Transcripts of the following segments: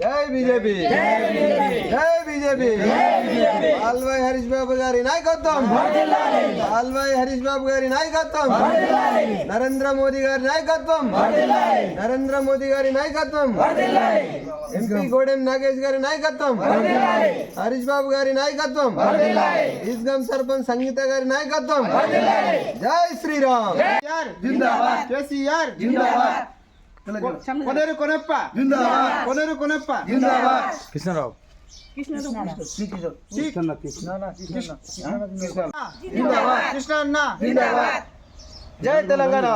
జై బీజేపీ. జై బీజేపీ. ఆల్వాయ్ హరీష్ బాబు గారి నాయకత్వం. ఆల్వాయ్ హరీష్ బాబు గారి నాయకత్వం. నరేంద్ర మోదీ గారి నాయకత్వం. నరేంద్ర మోదీ గారి నాయకత్వం. ఎంపీ గోడెం నాగేష్ గారి నాయకత్వం. హరీష్ బాబు గారి నాయకత్వం. ఈస్గం సర్పంచ్ సంగీత గారి నాయకత్వం. జై శ్రీరామ్. జిందాబాద్. కేసీఆర్. జిందాబాద్. కొనేరు కొనప్ప. జిందాబాద్. కొనేరు కొనప్ప. జిందాబాద్. కృష్ణారావు. జిందాబాద్ కృష్ణ అన్న జిందాబాద్. జై తెలంగాణ.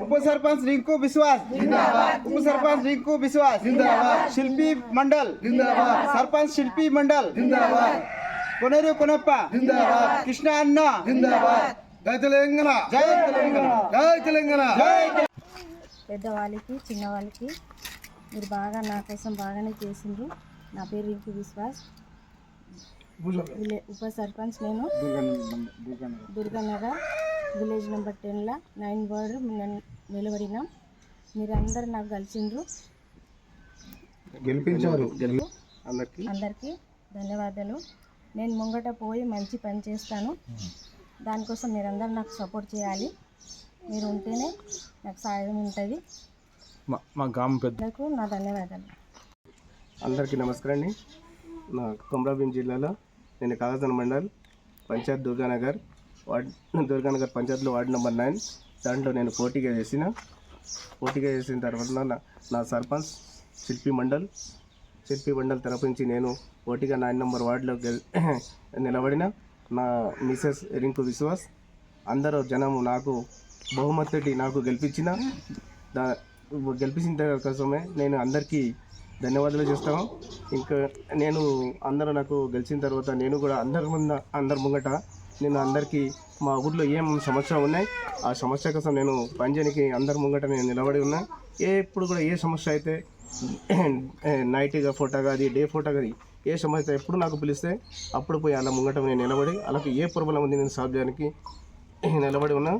ఉప సర్పంచ్ రింకు బిశ్వాస్. జిందాబాద్. ఉప సర్పంచ్ రింకు బిశ్వాస్. జిందాబాద్. శిల్పి మండల్. జిందాబాద్. సర్పంచ్ శిల్పి మండల్. జిందాబాద్. కొనేరు కొనప్ప. జిందాబాద్. కృష్ణ అన్న. జిందాబాద్. జై పెద్దవాళ్ళకి చిన్నవాళ్ళకి. మీరు బాగా నా కోసం బాగానే చేసిండ్రు. నా పేరు రింకు విశ్వాస్. విలే- ఉప సర్పంచ్ నేను. దుర్గానగర్ విలేజ్ నెంబర్ టెన్లో నైన్ వార్డు నిన్న నిలబడినా. మీరందరూ నాకు కలిసిండ్రు. గెలిపించారు. అందరికీ ధన్యవాదాలు. నేను ముంగట పోయి మంచి పని చేస్తాను. దానికోసం మీరందరూ నాకు సపోర్ట్ చేయాలి. మీరు ఉంటేనే నాకు సాయం ఉంటుంది. మా మా గ్రామం పెద్ద అందరికీ నా ధన్యవాదాలు. అందరికీ నమస్కారం అండి నా కొమరాభీం జిల్లాలో నేను కాగజన మండల్ పంచాయత్ దుర్గానగర్ వార్డ్ దుర్గానగర్ పంచాయత్లో వార్డు నెంబర్ నైన్. దాంట్లో నేను పోటీగా చేసిన. పోటీగా చేసిన తర్వాత నా నా సర్పంచ్ శిల్పి మండల్. శిల్పి మండల్ తరపు నుంచి నేను పోటీగా నైన్ నెంబర్ వార్డులో నిలబడిన నా మిసెస్ రింకు విశ్వాస్. అందరూ జనము నాకు బహుమతి నాకు గెలిపించిన దా గెలిపించిన కోసమే నేను అందరికీ ధన్యవాదాలు చేస్తాను. ఇంకా నేను అందరూ నాకు గెలిచిన తర్వాత నేను కూడా అందరి ముంద అందరి ముంగట నేను అందరికీ మా ఊర్లో ఏం సమస్య ఉన్నాయి ఆ సమస్య కోసం నేను పనిచేయడానికి అందరి ముంగట నేను నిలబడి ఉన్నా. ఏ ఎప్పుడు కూడా ఏ సమస్య అయితే నైట్గా ఫోటో కాదు డే ఫోటో కాదు ఏ సమస్య ఎప్పుడు నాకు పిలిస్తే అప్పుడు పోయి అలా ముంగట నేను నిలబడి అలాగే ఏ ప్రాబ్లం ఉంది నేను సాల్వ్ చేయడానికి నిలబడి ఉన్నా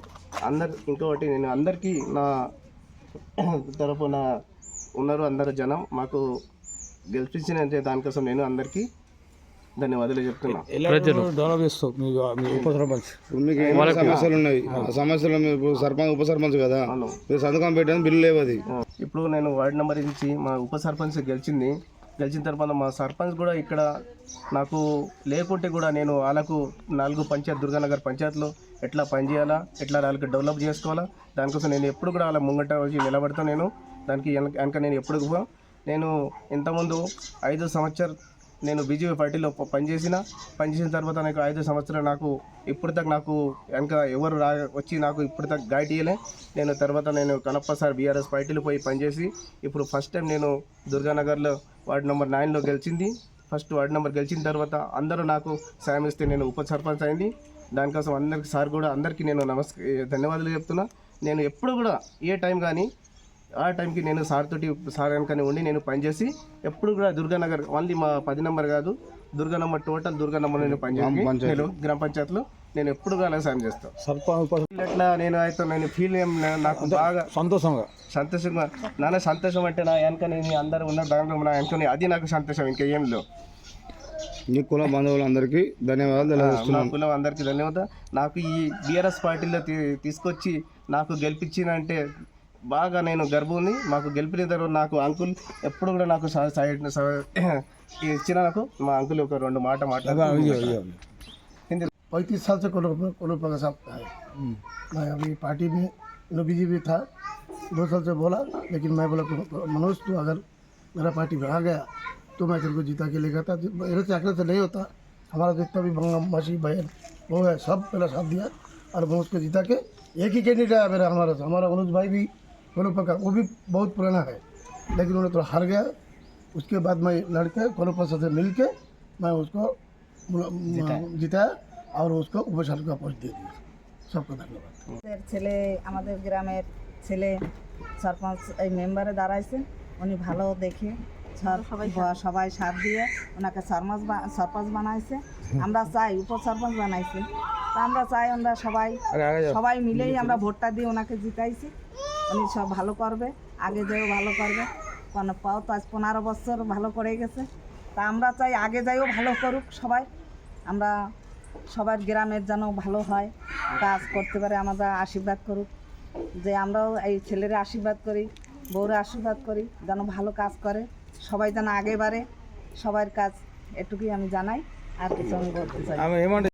అందరు ఇంకొకటి నేను అందరికీ నా తరఫున ఉన్నారు అందరు జనం. మాకు గెలిపించిన దానికోసం నేను అందరికీ ధన్యవాదాలు చెప్తున్నా. ప్రజలు. డెవలప్ చేస్తావు ఉప సర్పంచ్ సమస్యలు ఉన్నాయి? ఆ సమస్యలు మీరు సర్పంచ్ ఉప సర్పంచ్ కదా. మీరు సంతకం పెట్టాను బిల్లు లేవు అది ఇప్పుడు నేను వార్డు నెంబర్ ఇచ్చి మా ఉప సర్పంచ్ గెలిచింది. గెలిచిన తర్వాత మా సర్పంచ్ కూడా ఇక్కడ నాకు లేకుంటే కూడా నేను వాళ్ళకు నాలుగు పంచాయత్ దుర్గానగర్ పంచాయత్లో ఎట్లా పనిచేయాలా ఎట్లా వాళ్ళకి డెవలప్ చేసుకోవాలా దానికోసం నేను ఎప్పుడు కూడా వాళ్ళ ముంగట వచ్చి నిలబడతా నేను. దానికి వెనక వెనక నేను ఎప్పుడు కూడా నేను ఇంతకుముందు ఐదు సంవత్సరం నేను బీజేపీ పార్టీలో పనిచేసిన పనిచేసిన తర్వాత నాకు ఐదు సంవత్సరాలు నాకు ఇప్పుడు దాకా నాకు వెనక ఎవరు రా వచ్చి నాకు ఇప్పుడు దాకా గైడ్ ఇయ్యలే. నేను తర్వాత నేను కనప్ప సార్ బీఆర్ఎస్ పార్టీలో పోయి పనిచేసి ఇప్పుడు ఫస్ట్ టైం నేను దుర్గానగర్లో వార్డు నెంబర్ నైన్లో గెలిచింది. ఫస్ట్ వార్డు నెంబర్ గెలిచిన తర్వాత అందరూ నాకు సాయం ఇస్తే నేను ఉప సర్పంచ్ అయింది. దానికోసం అందరికి సార్ కూడా అందరికీ నేను నమస్క ధన్యవాదాలు చెప్తున్నా. నేను ఎప్పుడు కూడా ఏ టైం కానీ ఆ టైంకి నేను సార్ తోటి సార్ వెనకనే ఉండి నేను పనిచేసి ఎప్పుడు కూడా దుర్గానగర్ ఓన్లీ మా పది నెంబర్ కాదు Durga number total Durga number నేను పనిచేసి నేను గ్రామ పంచాయత్లో నేను ఎప్పుడు కూడా అలా సాయం చేస్తాను ఇట్లా నేను అయితే నేను ఫీల్ నా- నాకు బాగా సంతోషంగా. సంతోషంగా నాన్న సంతోషం అంటే నా వెనక నేను అందరూ ఉన్న దాంట్లో నా వెనక అది నాకు సంతోషం ఇంకా ఏం లేవు. మీ కుల బంధువులందరికీ ధన్యవాదాలు నా కులం అందరికీ ధన్యవాదాలు. నాకు ఈ బీఆర్ఎస్ పార్టీలో తీసుకొచ్చి నాకు గెలిపించిన అంటే బాగా నేను గర్వం ఉంది మాకు గెలిపిన తర్వాత నాకు అంకుల్ ఎప్పుడు కూడా నాకు సహ- సహాయ సహాయ- ఇచ్చిన నాకు మా అంకుల్ ఒక రెండు మాట మాట్లాడారు पैंतीस साल से कोलो कोलो पगा साहब है मैं अभी पार्टी में नो बीजेपी था दो साल से बोला लेकिन मैं बोला "तू- मनोज तू अगर मेरा पार्टी में आ गया तो मैं तेरे को जीता के लेकर था मेरे से आंकड़े से नहीं होता हमारा जितना भी बंगा मासी बहन वो है सब पहला साथ दिया और मैं उसको जीता के एक ही कैंडिडेट आया मेरा हमारा से हमारा मनोज भाई भी कोलो पका वो भी बहुत पुराना है लेकिन उन्होंने थोड़ा हार गया उसके बाद मैं लड़के कोलो पसा से मिल के मैं उसको जिताया और उसको उपसर का पोस्ट दे दिया सबको धन्यवाद আমাদের ছেলে আমাদের গ্রামের ছেলে সরপঞ্চ এই মেম্বারে দাঁড়াইছে উনি ভালো দেখে সবাই সবাই সাথ দিয়ে ওনাকে সরপঞ্চ বা- সরপঞ্চ বানাইছে আমরা চাই উপ সরপঞ্চ বানাইছে তা আমরা চাই আমরা সবাই সবাই মিলেই আমরা ভোটটা দিয়ে ওনাকে জিতাইছি উনি সব ভালো করবে, আগে যেও ভালো করবে। কনপাও তো আজ পনেরো বছর ভালো করে গেছে। তা আমরা চাই আগে যাইও ভালো করুক সবাই। আমরা সবার গ্রামের যেন ভালো হয়, কাজ করতে পারে, আমাদের আশীর্বাদ করুক। যে আমরাও এই ছেলেরা আশীর্বাদ করি, বউরা আশীর্বাদ করি, যেন ভালো কাজ করে, সবাই যেন আগে বাড়ে। সবার কাজ এটুকুই আমি জানাই, আর কিছু আমি বলতে চাই।